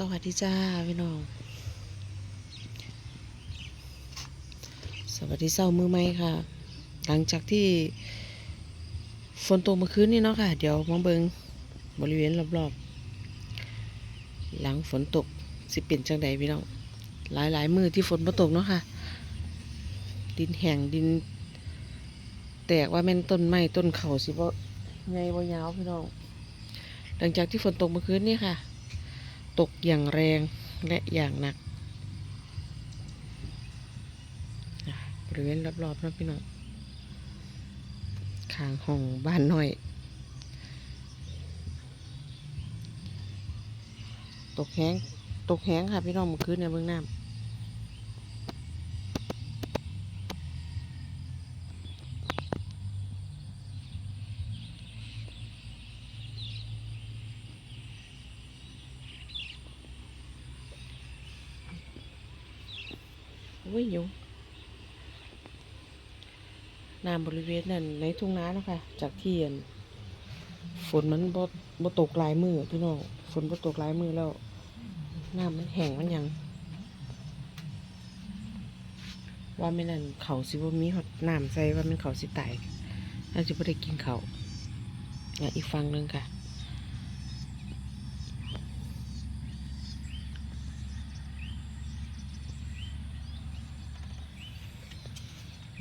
สวัสดีจ้าพี่น้อง สวัสดีเช้ามือไหมค่ะ หลังจากที่ฝนตกเมื่อคืนนี้เนาะค่ะ เดี๋ยวมาเบิงบริเวณรอบๆ หลังฝนตกสิเป็นจังใดพี่น้อง หลายๆมือที่ฝนมาตกเนาะค่ะ ดินแห้งดิน แตกว่าแม่นต้นไม้ต้นเขาสิบ่ไงบ่ยาวพี่น้อง หลังจากที่ฝนตกเมื่อคืนนี้ค่ะ ตกอย่างแรงและอย่างหนักบริเวณรอบๆนะพี่น้องข้างห้องบ้านน้อย ตกแห้งตกแห้งค่ะพี่น้องเมื่อคืนในยเบื้องน้ำ อ้ยยุงน้ำบริเวณนั้นในทุ่งนาเนาะคะจากที่อันฝนมันบ่บ่ตกหลายมือพี่น้องฝนบ่ตกหลายมือแล้ว น้ำมันแห้งมันยัง ว่าไม่นั่นเขาสิบ่มีฮอดน้ำใส่ว่ามันเขาสิตายน่าจะบ่ได้กินเขาอีกฟังหนึงค่ะ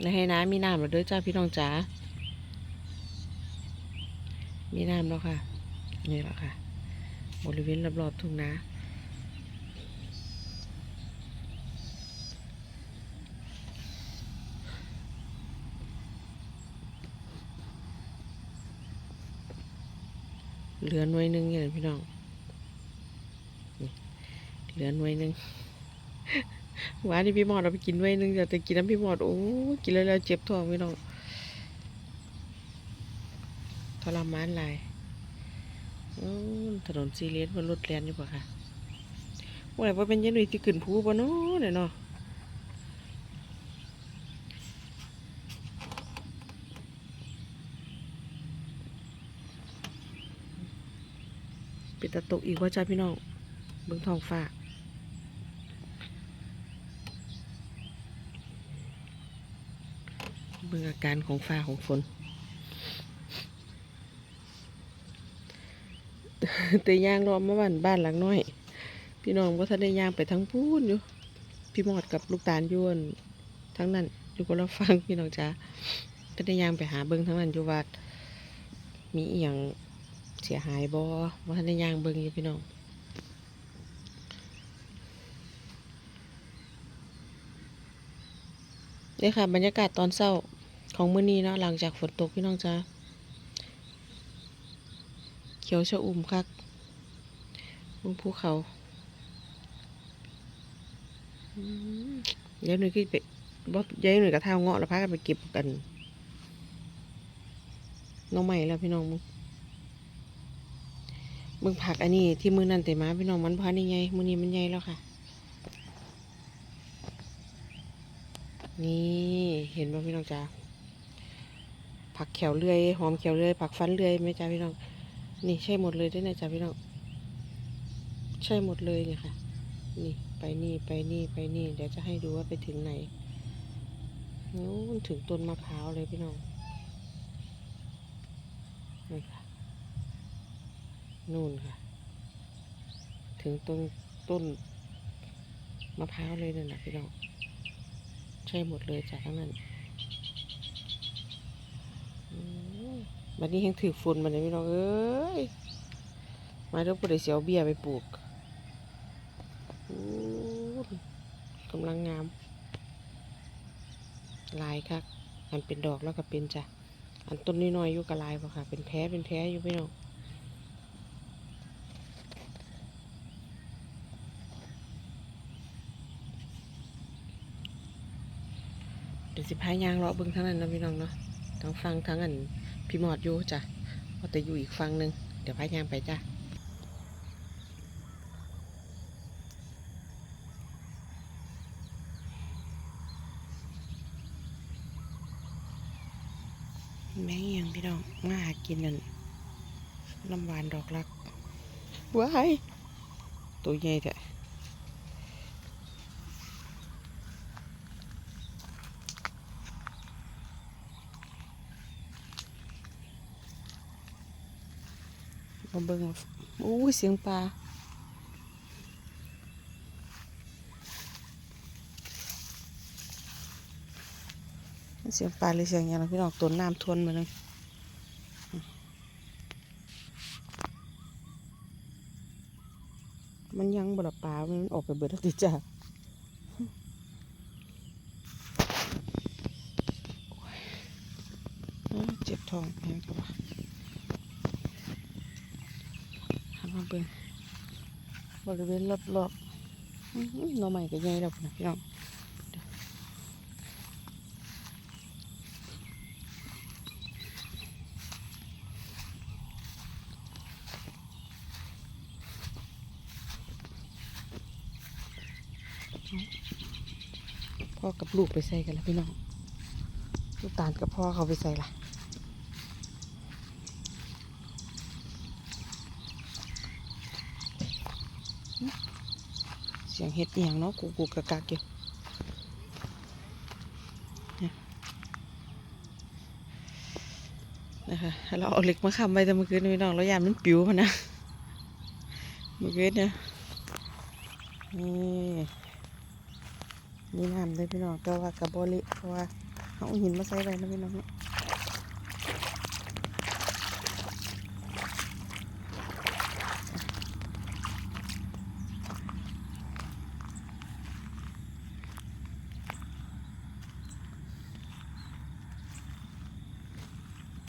ในให้น้ำมีน้ำแล้วเด้อจ้าพี่น้องจ๋า มีน้ำแล้วค่ะ นี่แหละค่ะ บริเวณรอบๆทุ่งนาเหลือหน่วยหนึงนี่แหละพี่น้อง เหลือหน่วยหนึง หวานนี่พี่หมอดเอาไปกินหน่วยหนึงแต่แต่กินน้ำพี่หมอดโอ้กินแล้วแล้วเจ็บท้องพี่น้องทรมานหลายถนนซีเรียสมันรถแลนอยู่ปะค่ะว่าไหนว่าเป็นยันหนุ่ยที่ขึ้นภูปะเนาะเนี่ยเนาะปิดตะตกอีกว่าจ้าพี่น้องเบิ่งทองฟ้า เบิ่งอาการของฟ้าของฝน แต่ย่างรอมาบ้านบ้านหลังน้อย พี่น้องก็ท่านได้ย่างไปทั้งพูนอยู่ พี่หมอดกับลูกตาลยวนทั้งนั้นอยู่ก็เราฟังพี่น้องจ้าก็ได้ย่างไปหาเบิ่งทั้งนั้นอยู่ว่ามีอย่างเสียหายบ่ว่าท่านได้ย่างเบิ่งอยู่พี่น้องนี่ค่ะบรรยากาศตอนเช้า ของมื้อนี้เนาะหลังจากฝนตกพี่น้องจ้าเขียวชะอุ่มคักบนภูเขาอืมเยหนุ่ยก็ไปบ่เดี๋ยหนุ่ยกับเท้าเงาะแล้วพากันไปเก็บกันน้องใหม่แล้วพี่น้องมึงมึงผักอันนี้ที่มือนั่นแต่มาพี่น้องมันพานี่ไงมือนี้มันใหญ่แล้วค่ะ นี่เห็นป่ะพี่น้องจ้า ผักแขวเลื่อยหอมแขวเลื่อยผักฟันเลื่อยไหมจ้าพี่น้อง นี่ใช่หมดเลยด้วยนะจ้าพี่น้อง ใช่หมดเลยเนี่ยค่ะ นี่ไปนี่ไปนี่ไปนี่เดี๋ยวจะให้ดูว่าไปถึงไหนนู้นถึงต้นมะพร้าวเลยพี่น้องนี่ค่ะนู่นค่ะ ถึงตรงต้นมะพร้าวเลยนั่นแหละพี่น้อง ใช่หมดเลยจากทั้งนั้นอืม บัดนี้ยังถือฝุ่นมาเลยพี่น้องเอ้ยมาเดี๋ยวปุ๊ได้เสียวเบี้ยไปปลูกกำลังงาม ลายครับอันเป็นดอกแล้วก็เป็นจ้ะ อันต้นน้อยๆอยู่กับลายปะค่ะ เป็นแพ้เป็นแพ้อยู่พี่น้องเดี๋ยวสิพายางเลาะเบิ่งทั้งนั้นนะพี่น้องเนาะทั้งฟังทั้งอัน พี่หมอดอยู่จ้ะว่าแต่อยู่อีกฟังหนึ่งเดี๋ยวพายางไปจ้ะแม่งยังพี่น้องมาหากินนั่นลำหวานดอกรักว้ายตัวใหญ่แท้ มาเบิ่งโอ้เสียงปลาเสียงปลาหรือเสียงยังนะพี่น้องต้นน้ำทวนมาเลยมันยังบละปลา มันออกไปเบิดแล้วติจ้าเจ็บท้องแพงกว่าหัน มาเบิ่งบริเวณรอบๆอื้อหือหน่อใหม่ก็ใหญ่แล้วพี่น้องพ่อกับลูกไปใส่กันแล้วพี่น้องลูกตาลกับพ่อเขาไปใส่ละ สียงเห็ดเอียงเนาะกูกูกะกักอยู่เนี่ยนะคะเราเอาเหล็กมาค้ำไว้แต่เมื่อคืนนี้พี่น้องเรายามมันปิวพะนะเมื่อคืนเนี่ยนี่มีน้ำเลยพี่น้องแต่ว่ากับบริเพราะว่าเอาหินมาใส่ไว้นะพี่น้องเนา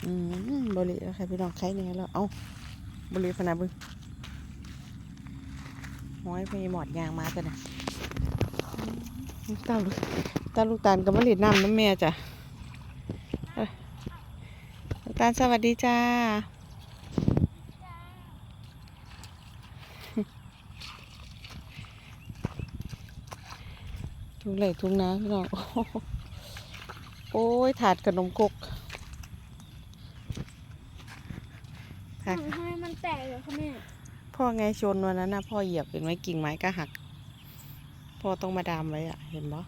อืมบริแล้วค่ะพี่น้องใครเนี่ยแล้วเอาบริพนาบึงห้อยไปหมอดยางมาตัวน่ะตาลูกตาลูกตาลกับมะลิดน้ำน้ำแม่จ้ะลูกตาลสวัสดีจ้าทุ่งไหลทุ่งนาพี่น้องโอ้ยถาดขนมครก ค่ะทำให้มันแตกเหรอคะแม่พ่อไงชนวันนั้นนะพ่อเหยียบเห็นไหมกิ่งไม้ก็หัก พ่อต้องมาดามไว้อะเห็นปะ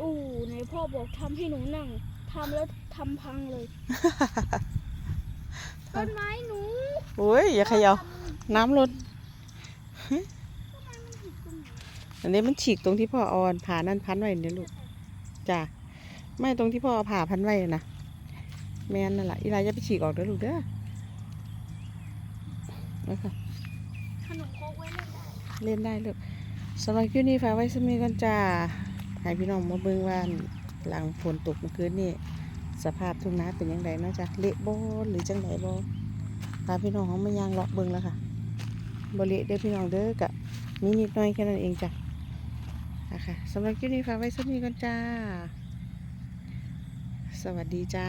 อู้ไหนพ่อบอกทำให้หนูนั่งทำแล้วทำพังเลยต้นไม้หนูโอ้ยอย่าเขย่าน้ำล้นอันนี้มันฉีกตรงที่พ่อเอาอันผ่านั่นพันไว้เนี่ยลูกจ้ะไม่ตรงที่พ่อเอาผ่าพันไว้นะแม่นนั่นแหละอีไรจะไปฉีกออกเด้อลูกเด้อ นะคะขนมโคกไว้เล่นได้ เล่นได้ลูกสำหรับคลิปนี้ฝากไว้สมีกันจ้าให้พี่น้องมาเบิ่งว่าหลังฝนตกเมื่อคืนนี่สภาพทุ่งนาเป็นยังไงเนาะจ้ะเละบ่หรือจังไดบ่พาพี่น้องเขามายางเลาะเบิ่งแล้วค่ะบ่เละเด้อพี่น้องเด้อกะมีนิดหน่อยแค่นั้นเองจ้ะนะคะสำหรับคลิปนี้ฝากไว้สมีกันจ้า สวัสดีจ้า